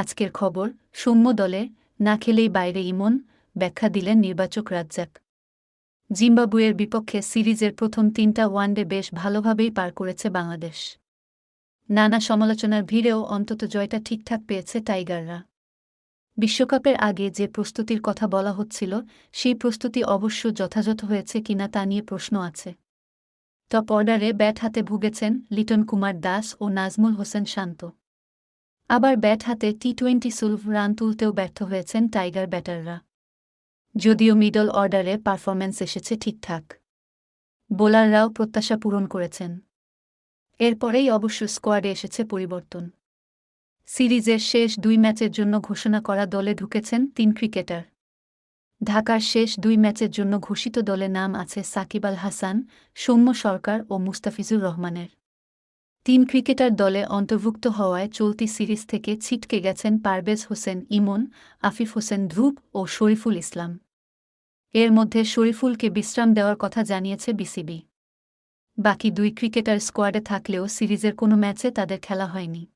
আজকের খবর, সৌম্য দলে না খেলেই বাইরে ইমন, ব্যাখ্যা দিলেন নির্বাচক রাজ্জাক। জিম্বাবুয়ের বিপক্ষে সিরিজের প্রথম তিনটা ওয়ানডে বেশ ভালোভাবেই পার করেছে বাংলাদেশ। নানা সমালোচনার ভিড়েও অন্তত জয়টা ঠিকঠাক পেয়েছে টাইগাররা। বিশ্বকাপের আগে যে প্রস্তুতির কথা বলা হচ্ছিল, সেই প্রস্তুতি অবশ্য যথাযথ হয়েছে কিনা তা নিয়ে প্রশ্ন আছে। টপ অর্ডারে ব্যাট হাতে ভুগেছেন লিটন কুমার দাস ও নাজমুল হোসেন শান্ত। আবার ব্যাট হাতে টি টোয়েন্টি সুলভ রান তুলতেও ব্যর্থ হয়েছেন টাইগার ব্যাটাররা। যদিও মিডল অর্ডারে পারফরম্যান্স এসেছে ঠিকঠাক। বোলাররাও প্রত্যাশা পূরণ করেছেন। এরপরেই অবশ্য স্কোয়াডে এসেছে পরিবর্তন। সিরিজের শেষ দুই ম্যাচের জন্য ঘোষণা করা দলে ঢুকেছেন তিন ক্রিকেটার। ঢাকার শেষ দুই ম্যাচের জন্য ঘোষিত দলে নাম আছে সাকিব আল হাসান, সৌম্য সরকার ও মুস্তাফিজুর রহমানের। তিন ক্রিকেটার দলে অন্তর্ভুক্ত হওয়ায় চলতি সিরিজ থেকে ছিটকে গেছেন পারভেজ হোসেন ইমন, আফিফ হোসেন ধ্রুব ও শরীফুল ইসলাম। এর মধ্যে শরীফুলকে বিশ্রাম দেওয়ার কথা জানিয়েছে বিসিবি। বাকি দুই ক্রিকেটার স্কোয়াডে থাকলেও সিরিজের কোনো ম্যাচে তাদের খেলা হয়নি।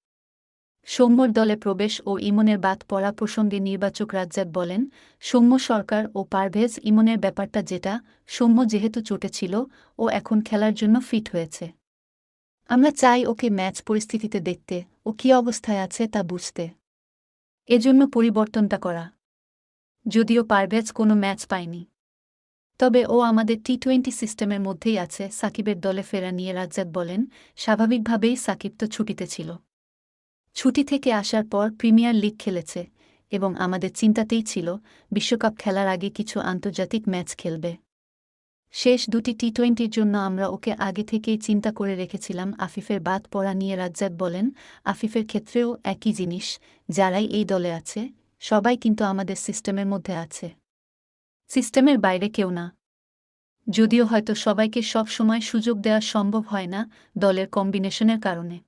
সৌম্যর দলে প্রবেশ ও ইমনের বাদ পড়া প্রসঙ্গে নির্বাচক রাজ্জাক বলেন, সৌম্য সরকার ও পারভেজ ইমনের ব্যাপারটা যেটা, সৌম্য যেহেতু চোটে ছিল ও এখন খেলার জন্য ফিট হয়েছে। আমরা চাই ওকে ম্যাচ পরিস্থিতিতে দেখতে ও কী অবস্থায় আছে তা বুঝতে এজন্য পরিবর্তনটা করা যদিও পারভেজ কোনো ম্যাচ পায়নি তবে ও আমাদের টি টোয়েন্টি সিস্টেমের মধ্যেই আছে সাকিবের দলে ফেরা নিয়ে রাজ্জাক বলেন স্বাভাবিকভাবেই সাকিব তো ছুটিতে ছিল ছুটি থেকে আসার পর প্রিমিয়ার লিগ খেলেছে এবং আমাদের চিন্তাতেই ছিল বিশ্বকাপ খেলার আগে কিছু আন্তর্জাতিক ম্যাচ খেলবে শেষ দুটি টি টোয়েন্টির জন্য আমরা ওকে আগে থেকেই চিন্তা করে রেখেছিলাম আফিফের বাদ পড়া নিয়ে রাজ্জাক বলেন, আফিফের ক্ষেত্রেও একই জিনিস, যারাই এই দলে আছে, সবাই কিন্তু আমাদের সিস্টেমের মধ্যে আছে। সিস্টেমের বাইরে কেউ না। যদিও হয়তো সবাইকে সব সময় সুযোগ দেওয়া সম্ভব হয় না দলের কম্বিনেশনের কারণে।